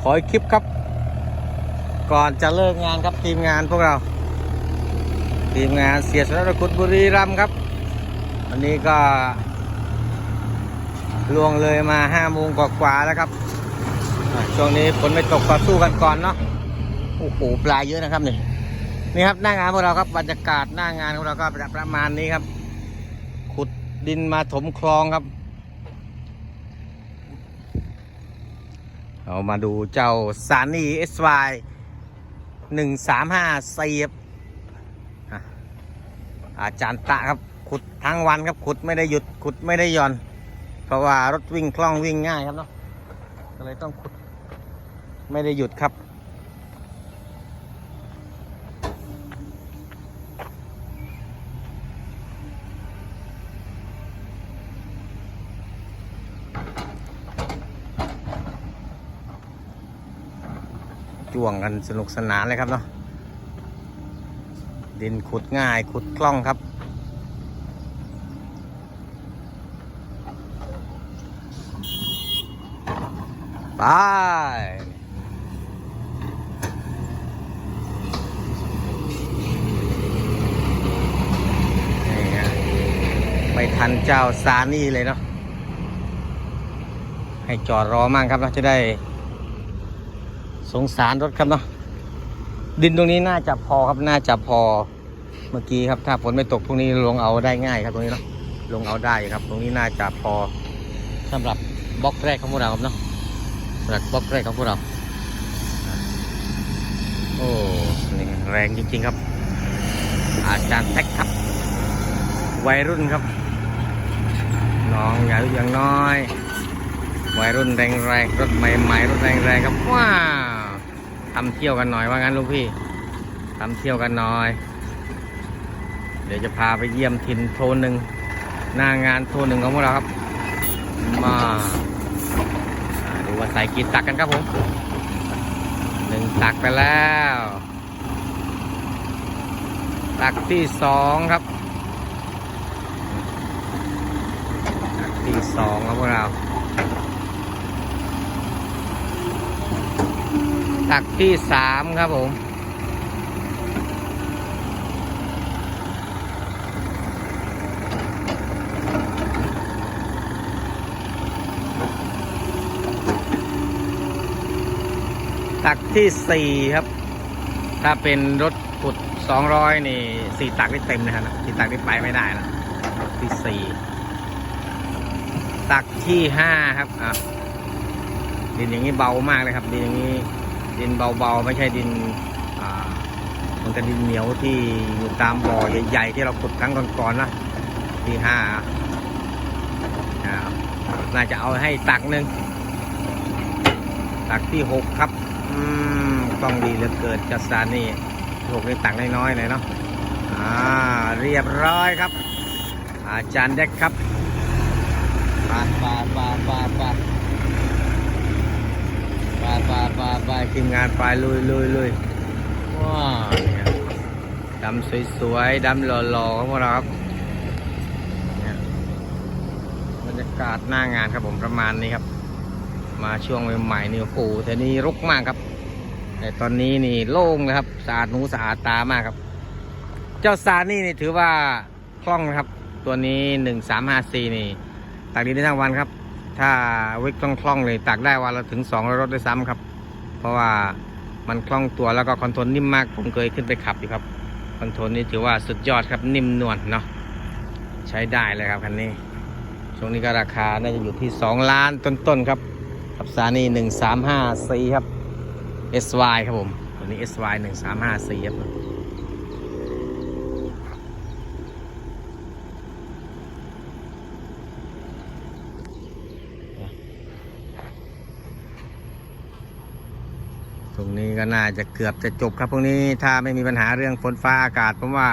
ขออีกคลิปครับ ก่อนจะเลิกงานครับทีมงานพวกเรา ทีมงานเสียสระกุฎบุรีรัมครับ วันนี้ก็ล่วงเลยมาห้าโมงกว่าแล้วครับช่วงนี้ฝนไม่ตกก็สู้กันก่อนเนาะโอ้โหปลาเยอะนะครับนี่นี่ครับหน้างานพวกเราครับบรรยากาศหน้างานของเราก็ประมาณนี้ครับ ขุดดินมาถมคลองครับ เรามาดูเจ้าซานี่เอสไวหนึ่งสามห้าสี่ครับอะอาจารย์ตะครับขุดทั้งวันครับขุดไม่ได้หยุดขุดไม่ได้ย่อน เพราะว่ารถวิ่งคล่องวิ่งง่ายครับเนาะก็เลยต้องขุดไม่ได้หยุดครับ จ้วงกันสนุกสนานเลยครับเนาะดินขุดง่ายขุดคล่องครับ ไปไม่ทันเจ้าซานี่เลยเนาะให้จอดรอมั่งครับเนาะจะได้ สงสารรถครับเนาะดินตรงนี้น่าจะพอครับน่าจะพอเมื่อกี้ครับ ถ้าฝนไม่ตกพวกนี้ลงเอาได้ง่ายครับตรงนี้เนาะลงเอาได้ครับ ตรงนี้น่าจะพอสำหรับบล็อกแรกของพวกเราครับเนาะสำหรับบล็อกแรกของพวกเรา โอ้นี่แรงจริง ๆครับ อาจารย์แท็กครับ วัยรุ่นครับ น้องอย่าอยุยังน้อย วัยรุ่นแรงๆรถใหม่ๆรถแรงๆครับว้าว ทำเที่ยวกันหน่อยว่างั้นลูกพี่ทำเที่ยวกันหน่อย เดี๋ยวจะพาไปเยี่ยมถิ่นโทนหนึ่งหน้างานโทนหนึ่งของพวกเราครับ มาาดูว่าใส่กี่ตักกันครับผมหนึ่งตักไปแล้ว ตักที่สองครับ ตักที่สองครับพวกเรา ตักที่สามครับผม ตักที่สี่ครับ ถ้าเป็นรถขุดสองร้อยนี่สี่ตักนี่เต็มเลยครับสี่ตักนี่ไปไม่ได้ละที่สี่ตักที่ห้าครับอะดินอย่างนี้เบามากเลยครับดินอย่างนี้ ดินเบาๆ ไม่ใช่ดินมันเป็นดินเหนียวที่อยู่ตามบ่อใหญ่ๆ ที่เราขุดครั้งก่อนๆนะที่ห้าอาน่าจะเอาให้ตักหนึ่งตักที่หกครับอืมต้องดีเหลือเกินจัสซานี่หกนี่ตักน้อยๆหน่อยเนาะอ่าเรียบร้อยครับ อาจารย์เด็กครับปาปาปาปาปาาปาปาปาทีมงานไปลุยลุยลุยว้าวเนี่ยดำสวยๆดำหล่อๆของพวกเราครับเนี่ยบรรยากาศหน้างานครับผมประมาณนี้ครับ มาช่วงใหม่ๆนี่โอ้โหแต่นี่รกมากครับ แต่ตอนนี้นี่โล่งเลยครับสะอาดหูสะอาดตามากครับ เจ้าซานี่นี่ถือว่าคล่องนะครับ ตัวนี้หนึ่งสามห้าสี่นี่ตักดินได้ทั้งวันครับ ถ้าวิกคล่องคล่องๆเลยตักได้วันละถึงสองร้อรถด้วยซ้ำครับ เพราะว่ามันคล่องตัวแล้วก็คอนโทรลนิ่มมาก ผมเคยขึ้นไปขับอยู่ครับ คอนโทรลนี่ถือว่าสุดยอดครับนิ่มนวลเนาะใช้ได้เลยครับคันนี้ ช่วงนี้ก็ราคาน่าจะอยู่ที่ 2 ล้านต้นๆครับกับซานี่หนึ่งสามห้าซีครับ SY ครับผมตัวนี้ SY หนึ่งสามห้าซีครับ งนี้ก็น่าจะเกือบจะจบครับพรุ่งนี้ถ้าไม่มีปัญหาเรื่องฝนฟ้าอากาศผมว่า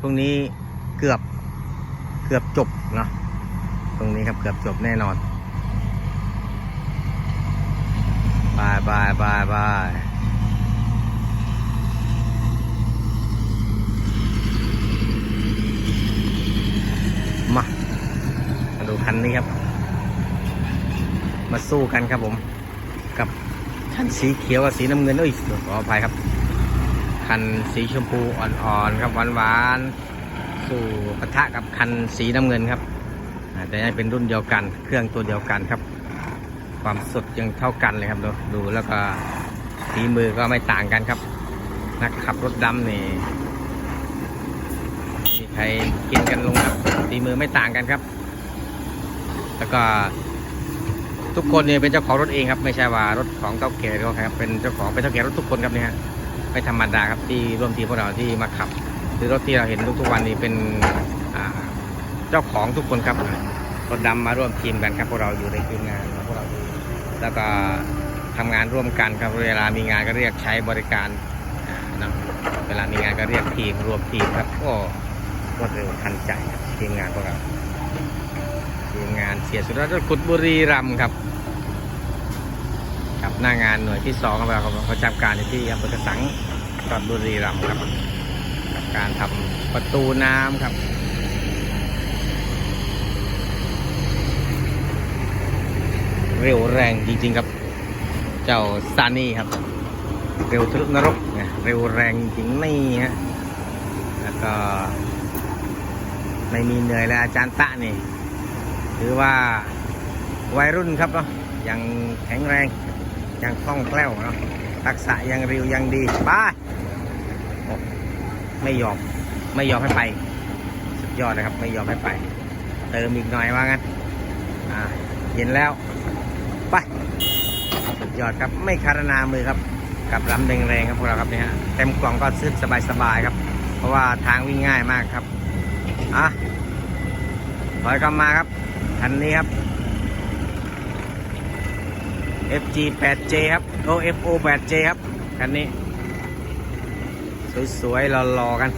พรุ่งนี้เกือบเกือบจบเนาะตรงนี้ครับเกือบจบแน่นอนบายบายบายบายมามาดูคันนี้ครับ มาสู้กันครับผม คันสีเขียวกับสีน้ำเงินเอ้ยขออภัยครับ คันสีชมพูอ่อนๆครับหวานๆสู่ปะทะกับคันสีน้ำเงินครับอ่าแต่ยังเป็นรุ่นเดียวกันเครื่องตัวเดียวกันครับ ความสดยังเท่ากันเลยครับดูดูแล้วก็ฝีมือก็ไม่ต่างกันครับ นักขับรถดำนี่มีใครกินกันลงครับฝีมือไม่ต่างกันครับ แล้วก็ ทุกคนเนี่ยเป็นเจ้าของรถเองครับ ไม่ใช่ว่ารถของเท่าแก่หรือว่าครับเป็นเจ้าของเป็นเท่าแก่รถทุกคนครับเนี่ยไม่ธรรมดาครับที่ร่วมทีมพวกเราที่มาขับคือรถที่เราเห็นทุกๆวันนี้เป็นเจ้าของทุกคนครับรถดำมาร่วมทีมกันครับพวกเราอยู่ในทีมงานพวกเราแล้วก็ทำงานร่วมกันครับเวลามีงานก็เรียกใช้บริการนะเวลามีงานก็เรียกทีมรวมทีมครับก็รวดเร็วทันใจครับทีมงานพวกเราานเสียสุดยอดขุดบุรีรัมครับ ครับหน้างานหน่วยที่สองของเราครับประจำการอยู่ที่อำเภอกระสังจังหวัดบุรีรัมย์ครับกับการทำประตูน้ำครับเร็วแรงจริงๆครับ เจ้าซานี่ครับ เร็วทะลุนรกนะเร็วแรงจริงนี่ฮะแล้วก็ไม่มีเหนื่อยแล้วอาจารย์ตะนี่ ถือว่าวัยรุ่นครับเนาะยังแข็งแรงยังคล่องแคล่วเนาะทักษะยังเร็วยังดีไปไม่ยอมไม่ยอมให้ไป สุดยอดนะครับ ไม่ยอมให้ไป เติมอีกหน่อยว่างั้นเย็นแล้วไปสุดยอดครับไม่คารนามือครับ กับลำแรงๆครับพวกเราครับเนี่ยฮะเต็มกล่องก็ซึบสบายๆครับ เพราะว่าทางวิ่งง่ายมากครับอะถอยกลับมาครับ คันนี้ครับ FG 8J ครับโอ FO 8J ครับ คันนี้ สวยๆหล่อๆกัน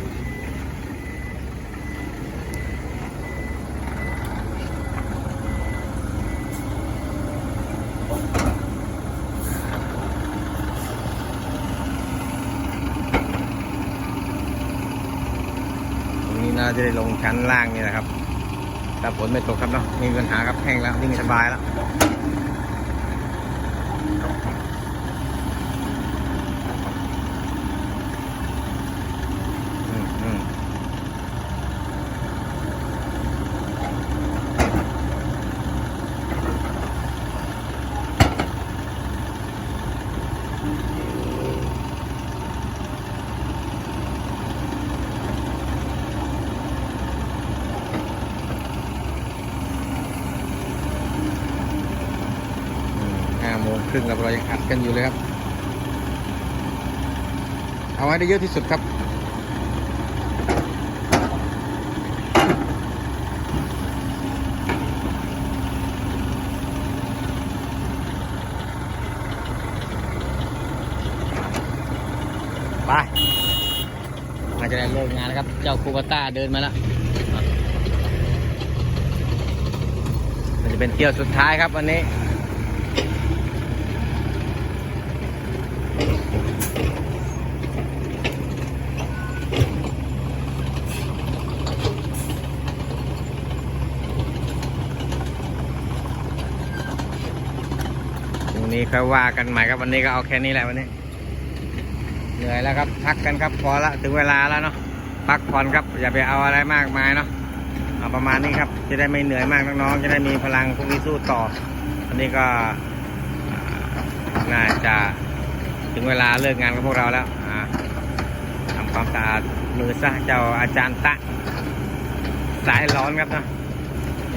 ตรงนี้น่าจะได้ลงชั้นล่างนี่แหละครับ แต่ฝนไม่ตกครับเนาะมีปัญหาครับแห้งแล้วนี่สบายแล้วอืมอืมอืม ครึ่งเรายังอัดกันอยู่เลยครับ เอาไว้ได้เยอะที่สุดครับไปเราจะได้เลิกงานแล้วครับ เจ้าคูบาต้าเดินมาแล้วมันจะเป็นเที่ยวสุดท้ายครับวันนี้ พรุ่ง นี้ค่อยว่ากันใหม่ครับวันนี้ก็เอาแค่นี้แหละวันนี้ เหนื่อยแล้วครับพักกันครับพอละถึงเวลาแล้วเนาะพักผ่อนครับอย่าไปเอาอะไรมากมายเนาะเอาประมาณนี้ครับ จะได้ไม่เหนื่อยมากน้องๆจะได้มีพลังพรุ่งนี้สู้ต่อวันนี้ก็น่าจะถึงเวลาเลิกงานกับพวกเราแล้วอ่าทำความสะอาดมือซะเจ้าอาจารย์ตะสายร้อนครับเ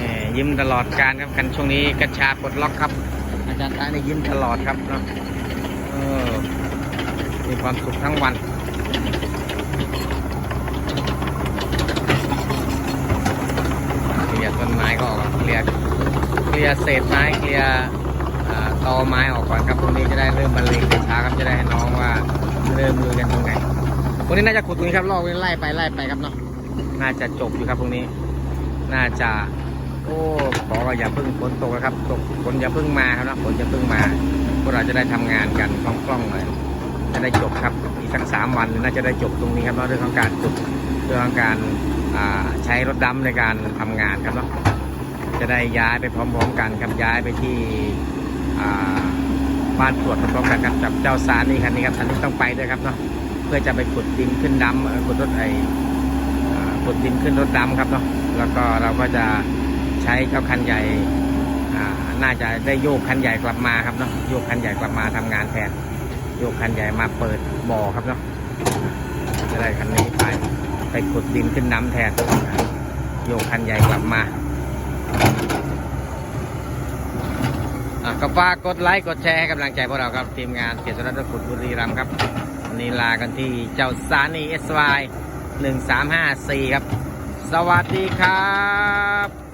นี่ยิ้มตลอดการครับกันช่วงนี้กระชาปลดล็อกครับ อาจารย์ตานี่ยิ้มตลอดครับเนาะเออมีความสุขทั้งวันเคลียร์ต้นไม้ก็ออกเคลียร์เคลียร์เศษไม้เคลียร์อ่าตอไม้ออกก่อนครับพรุ่งนี้จะได้เริ่มบรรเลงเช้าครับจะได้ให้น้องว่าเริ่มมือกันตรงไหนพรุ่งนี้น่าจะขุดตรงนี้ครับลอกไล่ไปไล่ไปครับเนาะน่าจะจบอยู่ครับพรุ่งนี้ น่าจะ โอ้ขอก็อย่าเพิ่งฝนตกนะครับ ตกฝนอย่าเพิ่งมาครับนะฝนอย่าเพิ่งมา พวกเราจะได้ทำงานกันคล่องๆหน่อยจะได้จบครับอีกสักสามวันน่าจะได้จบตรงนี้ครับเนาะเรื่องของการจบเรื่องของการใช้รถดำในการทำงานครับเนาะจะได้ย้ายไปพร้อมๆกันครับย้ายไปที่บ้านตรวจพร้อมกันครับกับเจ้าสารนี่คันนี้ครับคันนี้ต้องไปด้วยครับเนาะเพื่อจะไปขุดดินขึ้นดำขุดรถไอขุดดินขึ้นรถดำครับเนาะแล้วก็เราก็จะ ใช้เจ้าคันใหญ่น่าจะได้โยกคันใหญ่กลับมาครับเนาะโยกคันใหญ่กลับมาทำงานแทนโยกคันใหญ่มาเปิดบ่อครับเนาะจะได้คันนี้ไปไปขุดดินขึ้นน้ำแทนโยกคันใหญ่กลับมาก็ฝากกดไลค์กดแชร์ให้กำลังใจพวกเราครับทีมงานเกียรติรัตน์ขุดบุรีรัมย์ครับวันนี้ลากันที่เจ้าสานีเอสวายหนึ่งสามห้าสี่ครับ สวัสดีครับ